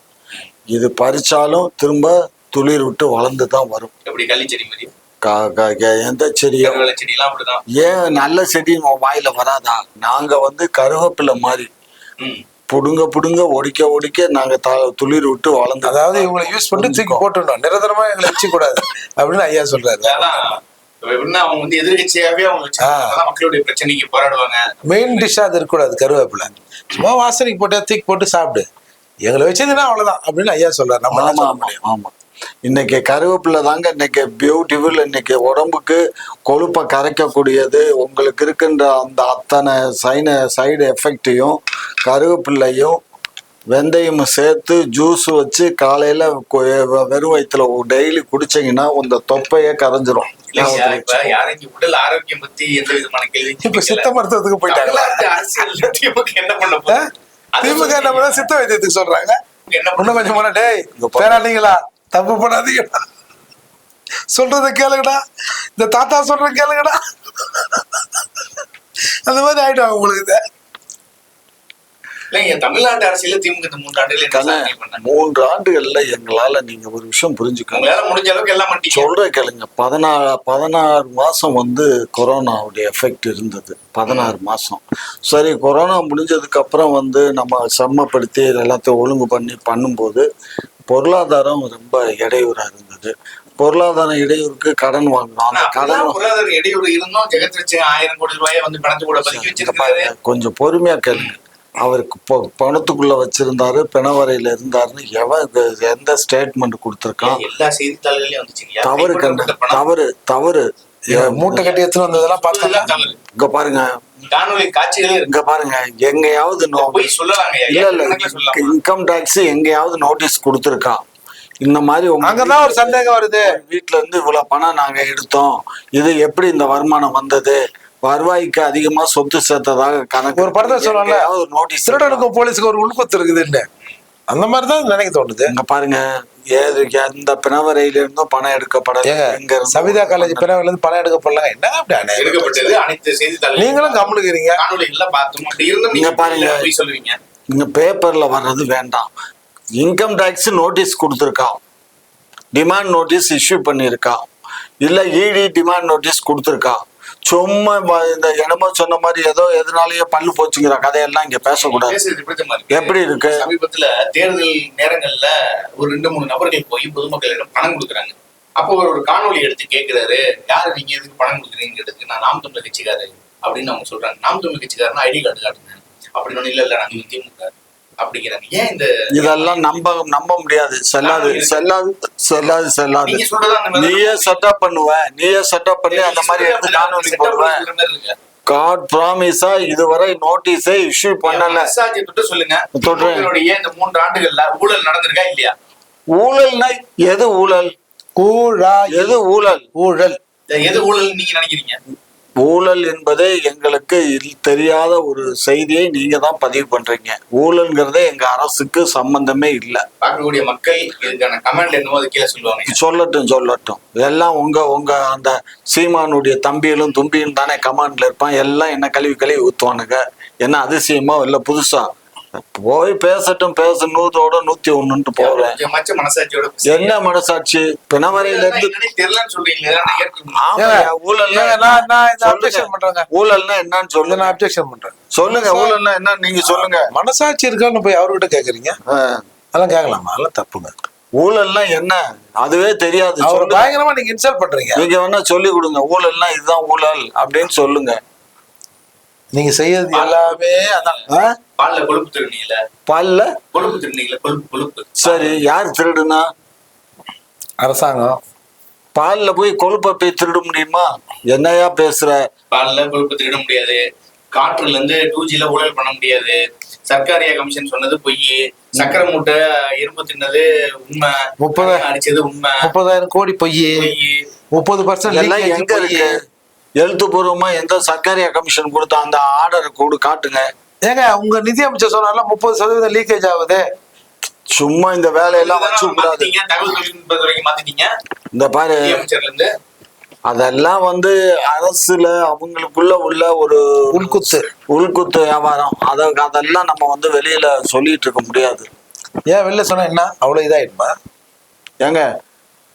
இது பறிச்சாலும் திரும்ப துளிர் விட்டு வளர்ந்து தான் வரும். எப்படி கள்ளிச்செடி மாதிரி? கா- கா- கா- எந்த அப்படிதான். ஏன் நல்ல செடி வாயில வராதா? நாங்க வந்து கருவேப்பிலை மாதிரி. புடுங்க புடுங்க ஒடிக்க ஒடிக்க நாங்க த- துளிர் விட்டு வளர்ந்து அதாவது இவங்களை யூஸ் பண்ணி தூக்கி போட்டுடணும். நிரந்தரமா எங்களை வச்சு கூடாது அப்படின்னு ஐயா சொல்றாரு. அவங்க வந்து எதிர்கட்சியாவே அவங்க மக்களுடைய பிரச்சனைக்கு போராடுவாங்க. மெயின் டிஷ்ஷா அது இருக்கக்கூடாது கருவேப்பிலை. சும்மா வாசனைக்கு போட்டு தூக்கி போட்டு சாப்பிடு. எங்களை வச்சதுன்னா அவ்வளவுதான் அப்படின்னு ஐயா சொல்றாரு. நம்ம ஆமா ஆமா. இன்னைக்கு கருவேப்பிலை தாங்க இன்னைக்கு பியூட்டிஃபுல் இன்னைக்கு உடம்புக்கு கொழுப்பை கரைக்கக்கூடியது. உங்களுக்கு இருக்கின்ற அந்த அத்தனை சைன சைடு எஃபெக்டையும் கருவேப்பிள்ளையும் வெந்தயமும் சேர்த்து ஜூஸ் வச்சு காலையில வெறும் வயிற்றுல டெய்லி குடிச்சீங்கன்னா இந்த தொப்பையே கரைஞ்சிரும். உடல் ஆரோக்கியம் பத்தி எந்த விதமான கேள்வி இப்ப சித்த மருத்துவத்துக்கு போயிட்டாங்க என்ன பண்ண திமுக. நம்ம சித்த வைத்தியத்துக்கு சொல்றாங்க. என்ன கொஞ்சம் போனா டேய் இங்க பாரு. பேராண்டிங்களா தப்பு பண்ணாதீங்கடா. சொல்றத கேளுங்கடா. இந்த தாத்தா சொல்ற கேளுங்கடா. அந்த மாதிரி ஆயிடும் உங்களுக்கு இது. தமிழ்நாட்டு அரசியல திமுக இந்த மூன்று ஆண்டுகள் மூன்று ஆண்டுகள்ல எங்களால நீங்க ஒரு விஷயம் புரிஞ்சுக்கோங்க. முடிஞ்ச அளவுக்கு எல்லாம் சொல்ற கேளுங்க. பதினாறு பதினாறு மாசம் வந்து கொரோனாவுடைய எஃபெக்ட் இருந்தது. பதினாறு மாசம். சரி கொரோனா முடிஞ்சதுக்கு அப்புறம் வந்து நம்ம செம்மப்படுத்தி எல்லாத்தையும் ஒழுங்கு பண்ணி பண்ணும்போது பொருளாதாரம் ரொம்ப இடையூறா இருந்தது. பொருளாதார இடையூறுக்கு கடன் வாங்கினோம். கடன் பொருளாதார இடையூறு இருந்தும். ஜெகத் ரட்சக ஆயிரம் கோடி ரூபாயை வந்து பணத்து கூட பதுக்கி வச்சிருக்காரு. கொஞ்சம் பொறுமையா கேளுங்க. அவருக்கு பொ- பணத்துக்குள்ள வச்சிருந்தாரு பிணவரையில இருந்தாருன்னு எவன் எந்த ஸ்டேட்மெண்ட் கொடுத்திருக்கான்? எல்லா செய்தித்தாள்களையும் தவறு கண்ணு தவறு தவறு. மூட்டை கட்டி எடுத்துன்னு வந்ததெல்லாம் பார்த்தா எல்லாம் தவறு. இங்க பாருங்க. காணொலி காட்சிகளே இருக்கு. இங்க பாருங்க எங்கேயாவது இல்ல இல்ல இன்கம் டாக்ஸ் எங்கேயாவது நோட்டீஸ் கொடுத்துருக்கான். இந்த மாதிரி அங்கதான் ஒரு சந்தேகம் வருது. வீட்ல இருந்து இவ்வளவு பணம் நாங்க எடுத்தோம். இது எப்படி இந்த வருமானம் வந்தது? வருவாய்க்கு அதிகமா சொத்து சேர்த்ததாக கணக்கு. ஒரு படத்தை சொல்லல நோட்டீஸ் திருடனுக்கும் போலீஸுக்கு ஒரு உள்குத்து இருக்குதுன்னு அந்த மாதிரி தான் நினைக்க தோணுது. இங்க பாருங்க ஏது எந்த பிணவரையில இருந்தும் பணம் எடுக்கப்படல இருந்தும் சவிதா காலேஜ் பிறவில இருந்து பணம் எடுக்கப்படலாம் என்ன அப்படி? எடுக்கப்பட்டது அனைத்து செய்தித்தாள்கள் நீங்களும் கம்முனுக்கிறீங்க. காணொலிகள்ல பார்த்தோம் அப்படி இருந்தும் இங்க நீங்க பாருங்க. சொல்லுவீங்க. இங்க பேப்பர்ல வர்றது வேண்டாம். இன்கம் டாக்ஸ் நோட்டீஸ் கொடுத்துருக்கான் டிமாண்ட் நோட்டீஸ் இஷ்யூ பண்ணியிருக்கான் இல்ல இடி டிமாண்ட் நோட்டீஸ் கொடுத்துருக்கான் சும்மா இந்த என்னமோ சொன்ன மாதிரி ஏதோ எதனாலயோ பல்லு போச்சுங்கிற கதையெல்லாம் இங்க பேசக்கூடாது. எப்படி இருக்கு? சமீபத்துல தேர்தல் நேரங்கள்ல ஒரு ரெண்டு மூணு நபர்கள் போய் பொதுமக்களிடம் பணம் கொடுக்குறாங்க. அப்போ ஒரு ஒரு காணொளி எடுத்து கேக்குறாரு யாரு நீங்க எதுக்கு பணம் கொடுக்குறீங்கிறதுக்கு நான் நாம் தமிழர் கட்சிக்காரு அப்படின்னு அவங்க சொல்றாங்க. நாம் தமிழர் கட்சிக்காரனா ஐடி கார்டு காட்டுங்க. அப்படின்னு ஒண்ணும் இல்ல இல்ல நாங்க திமுக. அப்படிங்கிறாங்க ஏன் இந்த இதெல்லாம் நம்ப நம்ப முடியாது. செல்லாது செல்லாது செல்லாது செல்லாது. நீயே செட்டப் பண்ணுவ. நீயே செட்டப் பண்ணி அந்த மாதிரி எடுத்து காணொலி போடுவ. காட் ப்ராமிஸா இதுவரை நோட்டீஸே இஷ்யூ பண்ணல. சொல்லுங்க. உங்களுடைய இந்த மூன்று ஆண்டுகள்ல ஊழல் நடந்திருக்கா இல்லையா? ஊழல்னா எது ஊழல்? ஊழா எது ஊழல்? ஊழல். எது ஊழல் நீங்க நினைக்கிறீங்க? ஊழல் என்பதே எங்களுக்கு தெரியாத ஒரு செய்தியை நீங்க தான் பதிவு பண்றீங்க. ஊழல்ங்கிறதே எங்க அரசுக்கு சம்பந்தமே இல்லை. பார்க்கக்கூடிய மக்கள் இதுக்கான கமெண்ட் என்னமோ கீழே சொல்லுவாங்க சொல்லட்டும் சொல்லட்டும். எல்லாம் உங்க உங்க அந்த சீமானுடைய தம்பிகளும் தும்பியும் தானே கமாண்ட்ல இருப்பான். எல்லாம் என்ன கழுவி கழுவி ஊத்துவானுங்க. என்ன அதிசயமா இல்ல புதுசா? போய் பேசட்டும் பேச நூத்தோட நூத்தி ஒண்ணுன்ட்டு போறேன். என்ன மனசாட்சி? பிணவரையில இருந்து ஊழல்னா என்னன்னு சொல்லுங்க நான் அப்ஜெக்ஷன் பண்றேன். சொல்லுங்க ஊழல்னா என்ன? நீங்க சொல்லுங்க. மனசாட்சி இருக்கான்னு போய் அவர்கிட்ட கேக்குறீங்க. அதெல்லாம் கேட்கலாமா அதெல்லாம் தப்புங்க. ஊழல்னா என்ன? அதுவே தெரியாது. பயங்கரமா நீங்க இன்சல்ட் பண்றீங்க. நீங்க வேணா சொல்லி கொடுங்க. ஊழல்னா இதுதான் ஊழல் அப்படின்னு சொல்லுங்க. நீங்க செய்யறது எல்லாமே அதான்? பால்ல கொழுப்பு திருநீங்கள பல்ல? கொழுப்பு திருநீங்கள கொழுப்பு கொழுப்பு. சரி யார் திருடுனா? அரசாங்கம். பால்ல போய் கொழுப்பை போய் திருட முடியுமா? என்னையா பேசுற? பால்ல கொழுப்பு திருட முடியாது. காற்றுல இருந்து டூ ஜில ஊழல் பண்ண முடியாது. சர்க்காரியா கமிஷன் சொன்னது பொய். சக்கரை மூட்டை இரும்பு தின்னது உண்மை. முப்பது. அடிச்சது உண்மை. முப்பதாயிரம் கோடி பொய். பொய். முப்பது பர்சன்ட் எல்லாம் எங்க இருக்கு? எழுத்துப்பூர்வமா எந்த சர்க்காரியா கமிஷன் கொடுத்த அந்த ஆர்டரை கொடு காட்டுங்க. ஏங்க உங்க நிதி அமைச்சர் சொன்னார்ல முப்பது சதவீதம் லீக்கேஜ் ஆகுது. சும்மா இந்த வேலையெல்லாம் வச்சு கூடாது. இந்த பாரு அதெல்லாம் வந்து அரசுல அவங்களுக்குள்ள உள்ள ஒரு உள்குத்து. உள்குத்து வியாபாரம். அத அதெல்லாம் நம்ம வந்து வெளியில சொல்லிட்டு இருக்க முடியாது. ஏன் வெளில சொன்னா என்ன? அவ்வளவு இதாயிடுமா? ஏங்க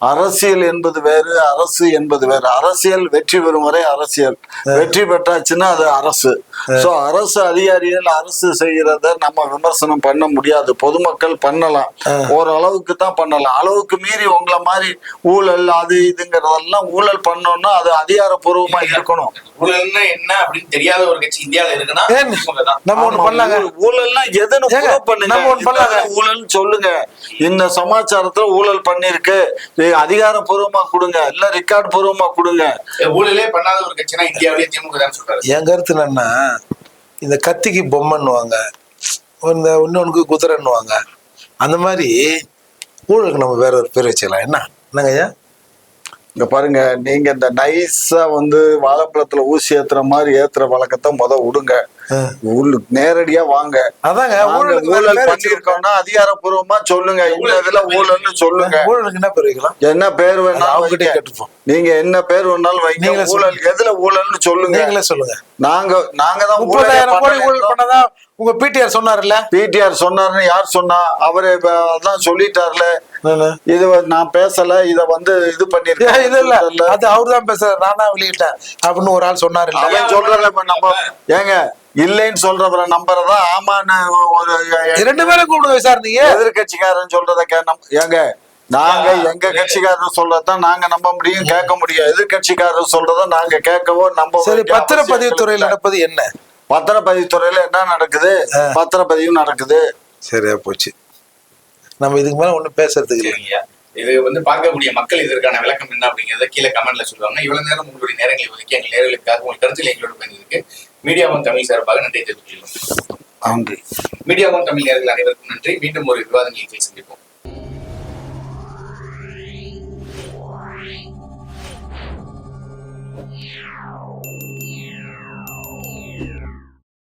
அரசியல் என்பது வேறு அரசு என்பது வேறு. அரசியல் வெற்றி பெறும் வரை அரசியல். வெற்றி பெற்றாச்சுன்னா அது அரசு. சோ அரசு அதிகாரிகள் அரசு செய்யறத நம்ம விமர்சனம் பண்ண முடியாது. பொதுமக்கள் பண்ணலாம். ஓரளவுக்கு தான் பண்ணலாம். அளவுக்கு மீறி உங்களை மாதிரி ஊழல் அது இதுங்கிறதெல்லாம் ஊழல் பண்ணோம்னா அது அதிகாரப்பூர்வமா இருக்கணும். ஊழல்னா என்ன அப்படின்னு தெரியாத ஒரு கட்சி இந்தியால இருக்குன்னா நம்ம ஒண்ணு ஆமா, பண்ணலாங்க ஊழல்- ஊழல்னா எதுன்னு பண்ணுங்க. நம்ம பண்ணலாங்க. இதுதான் ஊழல்னு சொல்லுங்க. இந்த சமாச்சாரத்துல ஊழல் பண்ணிருக்கு அதிகாரப்பூர்வமா கொடுங்க. இல்ல ரெக்கார்ட் பூர்வமா கொடுங்க ஊழலே பண்ணாத ஒரு கட்சினா இந்தியாவிலேயே திமுக தான் சொல்றாரு. என் கருத்து என்னன்னா இந்த கத்திக்கு பொம்மைன்னுவாங்க. இந்த இன்னொன்னுக்கு குதிரைன்னுவாங்க. அந்த மாதிரி ஊழலுக்கு நம்ம வேற ஒரு பேர் வச்சுக்கலாம். என்ன? என்னங்க ஐயா? இங்க பாருங்க நீங்க இந்த நைஸா வந்து வாழைப்பழத்துல ஊசி ஏத்துற மாதிரி ஏத்துற வழக்கத்தை முத விடுங்க உள்ள நேரடியா வாங்க. அதாங்க ஊழல். பண்ணிருக்கோம்னா அதிகாரப்பூர்வமா சொல்லுங்க. இந்த இதுல ஊழல்னு சொல்லுங்க. ஊழலுக்கு என்ன பேர் வைக்கலாம்? என்ன பேர் வேணாலும். கேட்டுப்போம். நீங்க என்ன பேர் வேணாலும் வைங்க. ஊழல் எதுல ஊழல்னு சொல்லுங்க. நீங்களே சொல்லுங்க. நாங்க நாங்க தான் முப்பதாயிரம் கோடி ஊழல் பண்ணதா உங்க பிடிஆர் சொன்னாருல்ல பிடிஆர் சொன்னாருன்னு யார் சொன்னா? அவரு அதான் சொல்லிட்டார்ல. இது நான் பேசல. இத வந்து இது பண்ணிருக்கேன் இது இல்ல அது அவர் தான் பேசுறாரு. நான் வெளியிட்டேன். அப்படின்னு ஒரு ஆள் சொன்னாரு இல்ல அவன் நம்ம ஏங்க இல்லைன்னு சொல்றவர நம்புறதா? ஆமான்னு ஒரு ரெண்டு பேரும் கூப்பிடுங்க விசாரணைங்க எதிர்கட்சிக்காரன் சொல்றத ஏங்க நாங்க எங்க கட்சிக்காரர் சொல்றதான் நாங்க நம்ப முடியும் கேட்க முடியும். எதிர்கட்சிக்காரர் சொல்றத நாங்க கேட்கவோ நம்ப சரி பத்திரப்பதிவு துறையில். நடப்பது என்ன? பத்திரப்பதிவு துறையில என்ன நடக்குது? பத்திரப்பதிவு நடக்குது. சரியா போச்சு. நம்ம இதுக்கு மேல ஒண்ணும் பேசுறதுக்கு இல்லை. சரிங்கய்யா இது வந்து பார்க்கக்கூடிய மக்கள் இதற்கான விளக்கம் என்ன அப்படிங்கறத கீழே கமெண்ட்ல சொல்லுவாங்க. இவ்வளவு நேரம் உங்களுடைய நேரங்களை ஒதுக்கி எங்கள் நேர்களுக்காக உங்கள் கருத்தில் எங்களோட பயணிருக்கு மீடியா ஒன் தமிழ் சார்பாக நன்றி தெரிவித்துள்ளோம் நன்றி. மீடியா ஒன் தமிழ் நேர்கள் அனைவருக்கும் நன்றி. மீண்டும் ஒரு விவாத நிகழ்ச்சியில் சந்திப்போம்.